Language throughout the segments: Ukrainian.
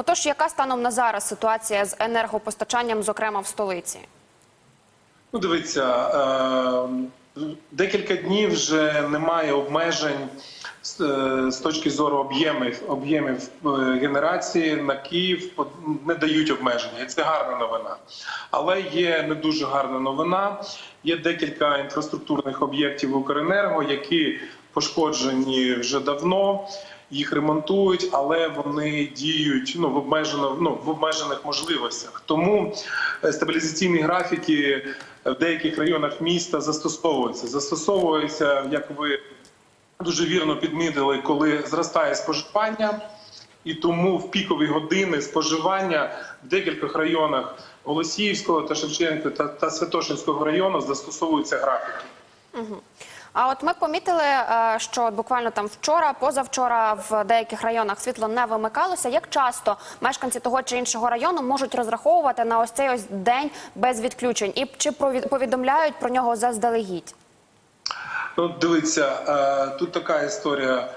Отож, яка станом на зараз ситуація з енергопостачанням, зокрема в столиці? Ну, дивіться, е, декілька днів вже немає обмежень з, е, точки зору об'ємів об'ємів е, генерації на Київ не дають обмеження, це гарна новина. Але є не дуже гарна новина. Є декілька інфраструктурних об'єктів Укренерго, які пошкоджені вже давно. Їх ремонтують, але вони діють ну в обмежено ну в обмежених можливостях. Тому е, стабілізаційні графіки в деяких районах міста застосовуються. Застосовуються, як ви дуже вірно підмітили, коли зростає споживання, і тому в пікові години споживання в декількох районах Голосіївського та Шевченка та, та Святошинського району застосовуються графіки. А от ми помітили, е, що буквально там вчора, позавчора в деяких районах світло не вимикалося. Як часто мешканці того чи іншого району можуть розраховувати на ось цей ось день без відключень, і чи повідомляють про нього заздалегідь? Ну, дивіться, е, тут така історія.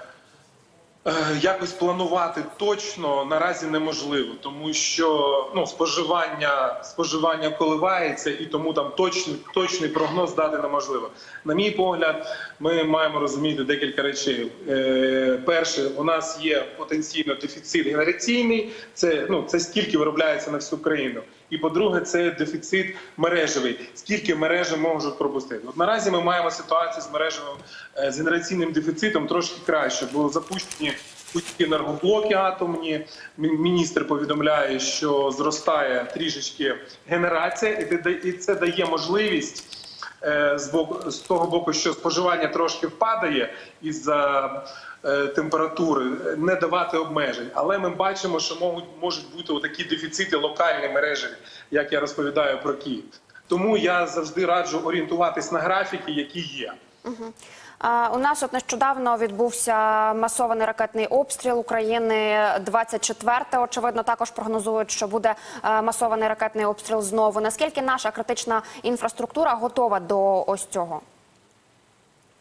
Е, Якось планувати точно наразі неможливо, тому що ну споживання споживання коливається, і тому там точний точний прогноз дати неможливо. На мій погляд, ми маємо розуміти декілька речей. Е, перше, у нас є потенційно дефіцит генераційний. Це ну це скільки виробляється на всю країну. І по-друге, це дефіцит мережевий. Скільки мережі можуть пропустити? От наразі ми маємо ситуацію з мережевим е, з генераційним дефіцитом трошки краще, бо запущені енергоблоки атомні. Міністр повідомляє, що зростає трішечки генерація, і це дає можливість. Е, З боку з того боку, що споживання трошки впадає із-за е, температури, не давати обмежень. Але ми бачимо, що можуть можуть бути такі дефіцити локальні мережі, як я розповідаю про Київ. Тому я завжди раджу орієнтуватись на графіки, які є. А, У нас от нещодавно відбувся масований ракетний обстріл України 24 Очевидно, також прогнозують, що буде е, масований ракетний обстріл знову. Наскільки наша критична інфраструктура готова до ось цього?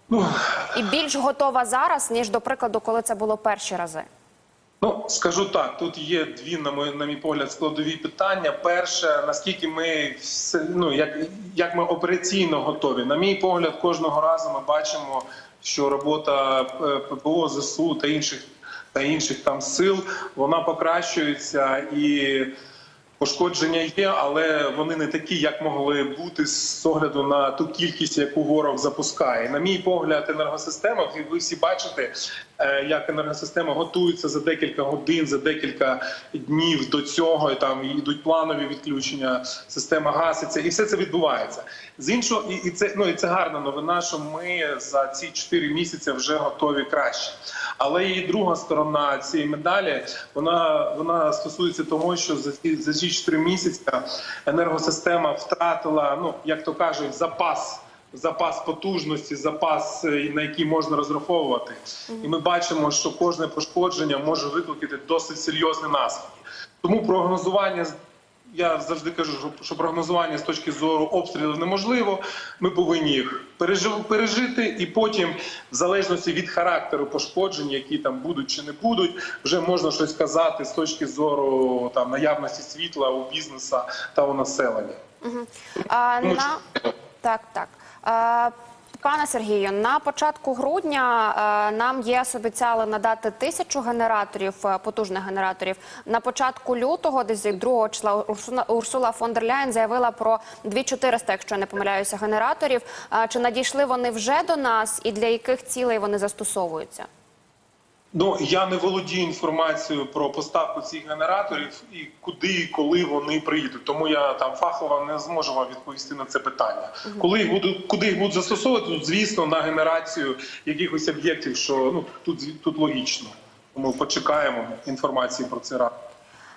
Ну І більш готова зараз, ніж до прикладу, коли це було перші рази. Ну скажу так, тут є дві, на мій, на мій погляд, складові питання. Перше, наскільки ми все- ну як, як ми операційно готові. На мій погляд, кожного разу ми бачимо, що робота е, ППО, ЗСУ та інших та інших там сил вона покращується і. Пошкодження є, але вони не такі, як могли бути з огляду на ту кількість, яку ворог запускає. На мій погляд, енергосистема, ви всі бачите, як енергосистема готується за декілька годин, за декілька днів до цього. І там йдуть планові відключення, система гаситься, і все це відбувається. З іншого, і, і це ну і це гарна новина, що ми за ці 4 місяці вже готові краще. Але і друга сторона цієї медалі вона вона стосується того, що за ці за ці 4 місяці енергосистема втратила, ну як то кажуть, запас. Запас потужності, запас, е, на який можна розраховувати, і ми бачимо, що кожне пошкодження може викликати досить серйозні наслідки. Тому прогнозування я завжди кажу, що- прогнозування з точки зору обстрілів неможливо. Ми повинні їх пережити, і потім, в залежності від характеру пошкоджень, які там будуть чи не будуть, вже можна щось казати з точки зору там наявності світла у бізнеса та у населення. А, Тому на... Так, так. А, Пане Сергію, на початку грудня е, нам ЄС обіцяли надати тисячу генераторів, е, потужних генераторів. На початку лютого, десь 2 числа, Урсула, фон дер Ляйн заявила про 2400, якщо не помиляюся, генераторів. Чи надійшли вони вже до нас і для яких цілей вони застосовуються? Ну я не володію інформацією про поставку цих генераторів і куди і коли вони приїдуть. Тому я там фахово не зможу вам відповісти на це питання. Коли їх будуть, куди їх будуть застосовувати, тут, звісно, на генерацію якихось об'єктів, що ну тут тут логічно. Тому почекаємо інформації про це рано.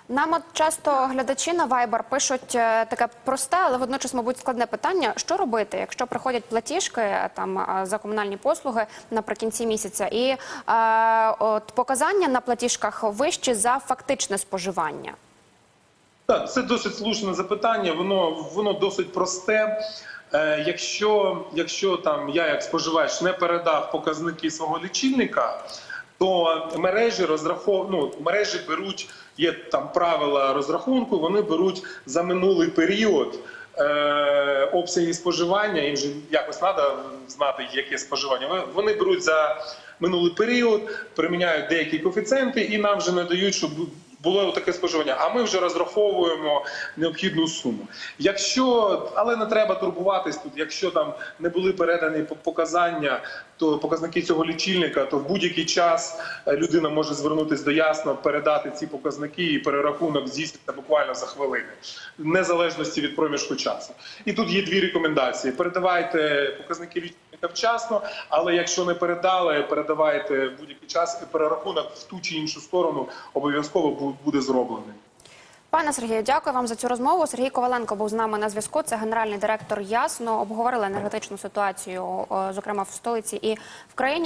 Нам от часто глядачі на Viber пишуть е, таке просте, але водночас, мабуть, складне питання: що робити, якщо приходять платіжки е, там е, за комунальні послуги наприкінці місяця, і е, от показання на платіжках вищі за фактичне споживання. Так, це досить слушне запитання. Воно воно досить просте. Е, якщо, якщо там я як споживач не передав показники свого лічильника, то мережі розрахов... ну, мережі беруть Є там правила розрахунку. Вони беруть за минулий період. Е, обсяги споживання, їм же якось треба знати, яке споживання. Вони беруть за минулий період, приміняють деякі коефіцієнти і нам вже надають, щоб було таке споживання. А ми вже розраховуємо необхідну суму. Якщо, але не треба турбуватись тут, якщо там не були передані показання, то показники цього лічильника, то в будь-який час е, людина може звернутися до ясно, передати ці показники, і перерахунок здійсниться буквально за хвилини, в незалежності від проміжку часу. І тут є дві рекомендації: передавайте показники лічильника вчасно, але якщо не передали, передавайте в будь-який час. І перерахунок в ту чи іншу сторону обов'язково бу- буде зроблений. Пане Сергію, дякую вам за цю розмову. Сергій Коваленко був з нами на зв'язку. Це генеральний директор Ясно. Обговорили енергетичну ситуацію, зокрема в столиці і в країні.